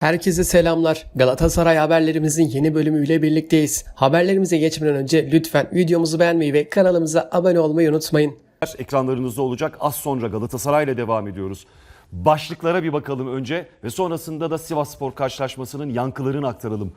Herkese selamlar. Galatasaray haberlerimizin yeni bölümüyle birlikteyiz. Haberlerimize geçmeden önce lütfen videomuzu beğenmeyi ve kanalımıza abone olmayı unutmayın. ekranlarınızda olacak. Az sonra Galatasaray ile devam ediyoruz. Başlıklara bir bakalım önce ve sonrasında da Sivas Spor karşılaşmasının yankılarını aktaralım.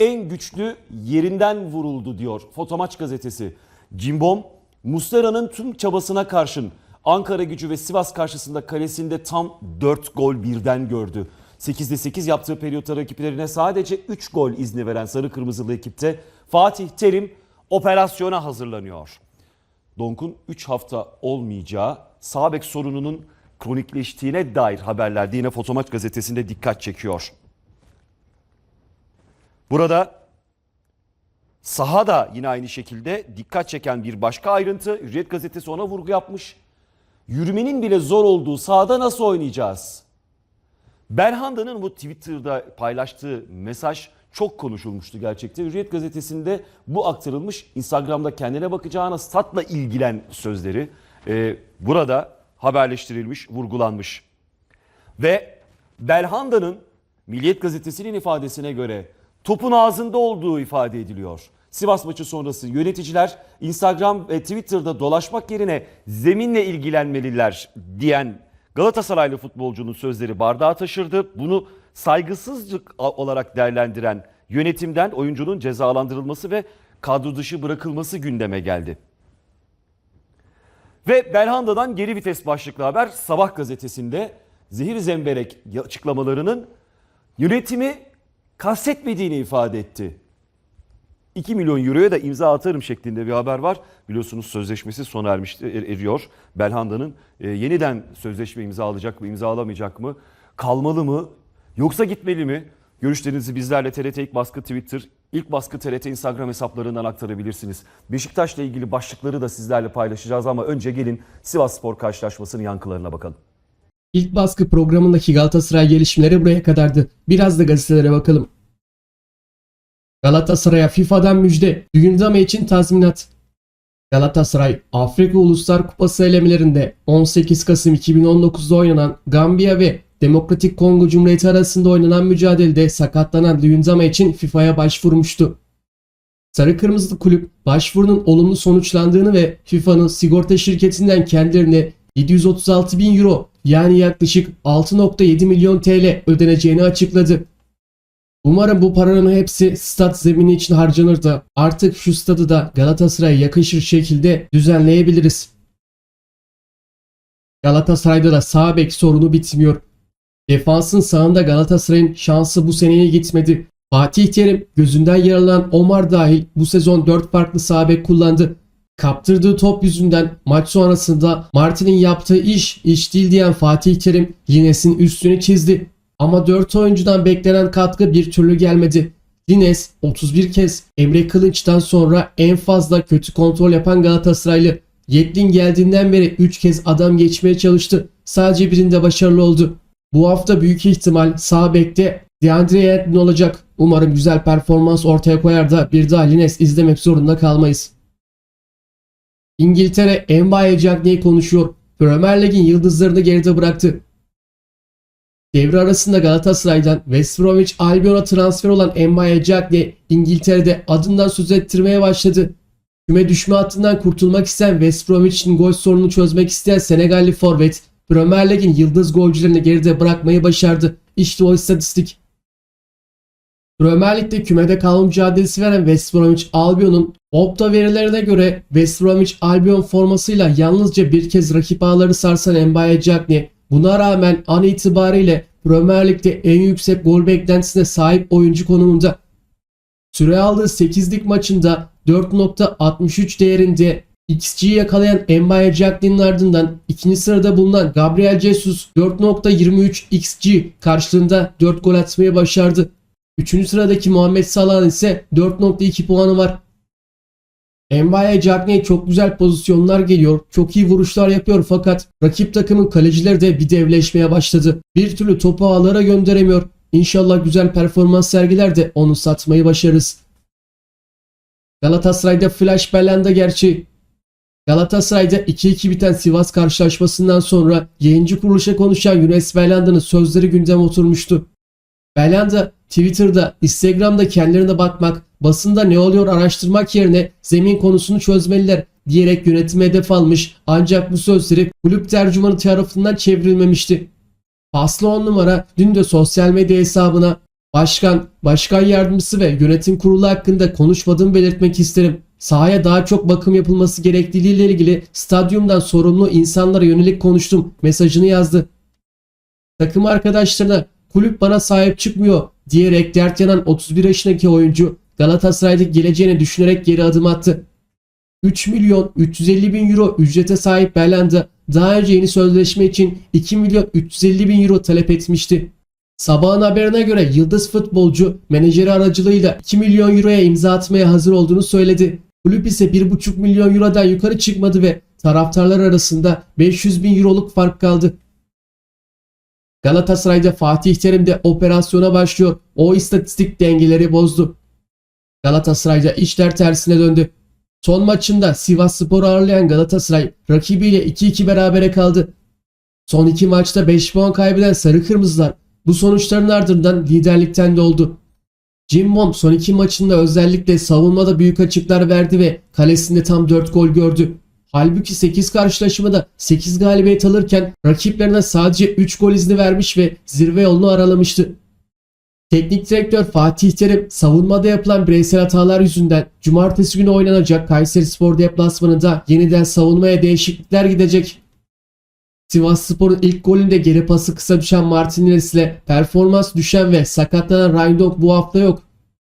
En güçlü yerinden vuruldu diyor Fotomaç gazetesi. Cimbom, Muslera'nın tüm çabasına karşın Ankara gücü ve Sivas karşısında kalesinde tam 4 gol birden gördü. 8'de 8 yaptığı periyotta rakiplerine sadece 3 gol izni veren sarı kırmızılı ekipte Fatih Terim operasyona hazırlanıyor. Donk'un 3 hafta olmayacağı sağ bek sorununun kronikleştiğine dair haberler de yine Fotomaç gazetesinde dikkat çekiyor. Burada saha da yine aynı şekilde dikkat çeken bir başka ayrıntı. Hürriyet gazetesi ona vurgu yapmış. Yürümenin bile zor olduğu sahada nasıl oynayacağız? Belhanda'nın bu Twitter'da paylaştığı mesaj çok konuşulmuştu gerçekten. Hürriyet gazetesinde bu aktarılmış. Instagram'da kendine bakacağına statla ilgilen sözleri e, burada haberleştirilmiş, vurgulanmış. Ve Belhanda'nın Milliyet gazetesinin ifadesine göre topun ağzında olduğu ifade ediliyor. Sivas maçı sonrası yöneticiler Instagram ve Twitter'da dolaşmak yerine zeminle ilgilenmeliler diyen Galatasaraylı futbolcunun sözleri bardağa taşırdı. Bunu saygısızlık olarak değerlendiren yönetimden oyuncunun cezalandırılması ve kadro dışı bırakılması gündeme geldi. Ve Belhanda'dan geri vites başlıklı haber Sabah gazetesinde zehir zemberek açıklamalarının yönetimi kastetmediğini ifade etti. 2 milyon euroya da imza atarım şeklinde bir haber var. Biliyorsunuz sözleşmesi sona ermişti, er- eriyor. Belhanda'nın e, yeniden sözleşme imzalayacak mı, imzalamayacak mı? Kalmalı mı? Yoksa gitmeli mi? Görüşlerinizi bizlerle TRT İlk Baskı Twitter, İlk Baskı TRT Instagram hesaplarından aktarabilirsiniz. Beşiktaş'la ilgili başlıkları da sizlerle paylaşacağız ama önce gelin Sivas Spor karşılaşmasının yankılarına bakalım. İlk baskı programındaki Galatasaray gelişmeleri buraya kadardı. Biraz da gazetelere bakalım. Galatasaray'a FIFA'dan müjde. Gündeme için tazminat. Galatasaray Afrika Uluslar Kupası elemelerinde 18 Kasım 2019'da oynanan Gambiya ve Demokratik Kongo Cumhuriyeti arasında oynanan mücadelede sakatlanan Luyendama için FIFA'ya başvurmuştu. Sarı Kırmızılı Kulüp başvurunun olumlu sonuçlandığını ve FIFA'nın sigorta şirketinden kendilerine 736 bin euro yani yaklaşık 6.7 milyon TL ödeneceğini açıkladı. Umarım bu paranın hepsi stat zemini için harcanır da artık şu stadı da Galatasaray'a yakışır şekilde düzenleyebiliriz. Galatasaray'da da sağ bek sorunu bitmiyor. Defansın sağında Galatasaray'ın şansı bu seneye gitmedi. Fatih Terim gözünden yaralanan Omar dahil bu sezon 4 farklı sağ bek kullandı. Kaptırdığı top yüzünden maç sonrasında Martin'in yaptığı iş iş değil diyen Fatih Terim Lines'in üstünü çizdi. Ama 4 oyuncudan beklenen katkı bir türlü gelmedi. Lines 31 kez Emre Kılınç'tan sonra en fazla kötü kontrol yapan Galatasaraylı. Yetlin geldiğinden beri 3 kez adam geçmeye çalıştı. Sadece birinde başarılı oldu. Bu hafta büyük ihtimal sağ bekte Deandre Yedlin olacak. Umarım güzel performans ortaya koyar da bir daha Lines izlemek zorunda kalmayız. İngiltere Mbaye Cagney konuşuyor. Premier Lig'in yıldızlarını geride bıraktı. Devre arasında Galatasaray'dan West Bromwich Albion'a transfer olan Mbaye Cagney İngiltere'de adından söz ettirmeye başladı. Küme düşme hattından kurtulmak isteyen West Bromwich'in gol sorununu çözmek isteyen Senegalli forvet Premier Lig'in yıldız golcülerini geride bırakmayı başardı. İşte o istatistik. Premier Lig'de kümede kalma mücadelesi veren West Bromwich Albion'un Opta verilerine göre West Bromwich Albion formasıyla yalnızca bir kez rakip ağları sarsan Mbaye Cagney buna rağmen an itibariyle Premier Lig'de en yüksek gol beklentisine sahip oyuncu konumunda. Süre aldığı 8'lik maçında 4.63 değerinde XG'yi yakalayan Mbaye Cagney'in ardından ikinci sırada bulunan Gabriel Jesus 4.23 XG karşılığında 4 gol atmayı başardı. Üçüncü sıradaki Muhammed Salah'ın ise 4.2 puanı var. Mbaye Cagney çok güzel pozisyonlar geliyor. Çok iyi vuruşlar yapıyor fakat rakip takımın kalecileri de bir devleşmeye başladı. Bir türlü topu ağlara gönderemiyor. İnşallah güzel performans sergiler de onu satmayı başarırız. Galatasaray'da flash belanda gerçi. Galatasaray'da 2-2 biten Sivas karşılaşmasından sonra yayıncı kuruluşa konuşan Yunus Belhanda'nın sözleri gündeme oturmuştu. Belhanda Twitter'da, Instagram'da kendilerine bakmak, basında ne oluyor araştırmak yerine zemin konusunu çözmeliler diyerek yönetime hedef almış ancak bu sözleri kulüp tercümanı tarafından çevrilmemişti. Paslı 10 numara dün de sosyal medya hesabına Başkan, başkan yardımcısı ve yönetim kurulu hakkında konuşmadığımı belirtmek isterim. Sahaya daha çok bakım yapılması gerektiğiyle ilgili stadyumdan sorumlu insanlara yönelik konuştum mesajını yazdı. Takım arkadaşlarına kulüp bana sahip çıkmıyor diyerek dert yanan 31 yaşındaki oyuncu Galatasaray'daki geleceğini düşünerek geri adım attı. 3 milyon 350 bin euro ücrete sahip Belhanda daha önce yeni sözleşme için 2 milyon 350 bin euro talep etmişti. Sabahın haberine göre yıldız futbolcu menajeri aracılığıyla 2 milyon euroya imza atmaya hazır olduğunu söyledi. Kulüp ise 1,5 milyon eurodan yukarı çıkmadı ve taraftarlar arasında 500 bin euroluk fark kaldı. Galatasaray'da Fatih Terim de operasyona başlıyor. O istatistik dengeleri bozdu. Galatasaray'da işler tersine döndü. Son maçında Sivas Spor'u ağırlayan Galatasaray rakibiyle 2-2 berabere kaldı. Son iki maçta 5 puan kaybeden Sarı Kırmızılar bu sonuçların ardından liderlikten de oldu. Jim Mom son iki maçında özellikle savunmada büyük açıklar verdi ve kalesinde tam 4 gol gördü. Halbuki 8 karşılaşmada 8 galibiyet alırken rakiplerine sadece 3 gol izni vermiş ve zirve yolunu aralamıştı. Teknik direktör Fatih Terim savunmada yapılan bireysel hatalar yüzünden cumartesi günü oynanacak Kayseri Spor deplasmanında yeniden savunmaya değişiklikler gidecek. Sivas Spor'un ilk golünde geri pası kısa düşen Martinez ile performans düşen ve sakatlanan Rindok bu hafta yok.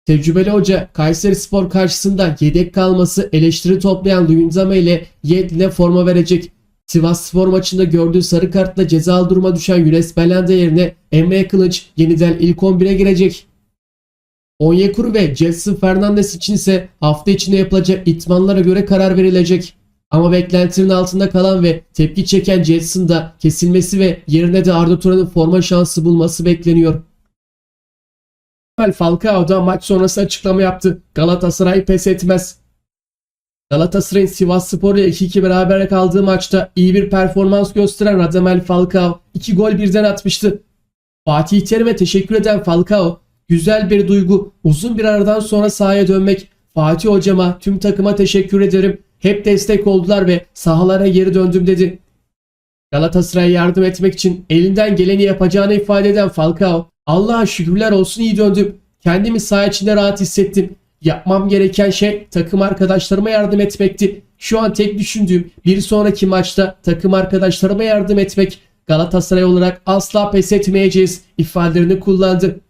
Tecrübeli hoca Kayseri Spor karşısında yedek kalması eleştiri toplayan Luyendama ile Yedlin'e forma verecek. Sivas Spor maçında gördüğü sarı kartla cezalı duruma düşen Yunus Belanda yerine Emre Kılıç yeniden ilk 11'e girecek. Onyekuru ve Jetson Fernandes için ise hafta içinde yapılacak itmanlara göre karar verilecek. Ama beklentinin altında kalan ve tepki çeken Jetson'ın da kesilmesi ve yerine de Arda Turan'ın forma şansı bulması bekleniyor. Falcao da maç sonrası açıklama yaptı. Galatasaray pes etmez. Galatasaray'ın Sivas Spor ile 2-2 beraber kaldığı maçta iyi bir performans gösteren Radamel Falcao 2 gol birden atmıştı. Fatih Terim'e teşekkür eden Falcao, güzel bir duygu, uzun bir aradan sonra sahaya dönmek, Fatih hocama, tüm takıma teşekkür ederim, hep destek oldular ve sahalara geri döndüm dedi. Galatasaray'a yardım etmek için elinden geleni yapacağını ifade eden Falcao, Allah'a şükürler olsun iyi döndüm. Kendimi saha içinde rahat hissettim. Yapmam gereken şey takım arkadaşlarıma yardım etmekti. Şu an tek düşündüğüm bir sonraki maçta takım arkadaşlarıma yardım etmek. Galatasaray olarak asla pes etmeyeceğiz ifadelerini kullandı.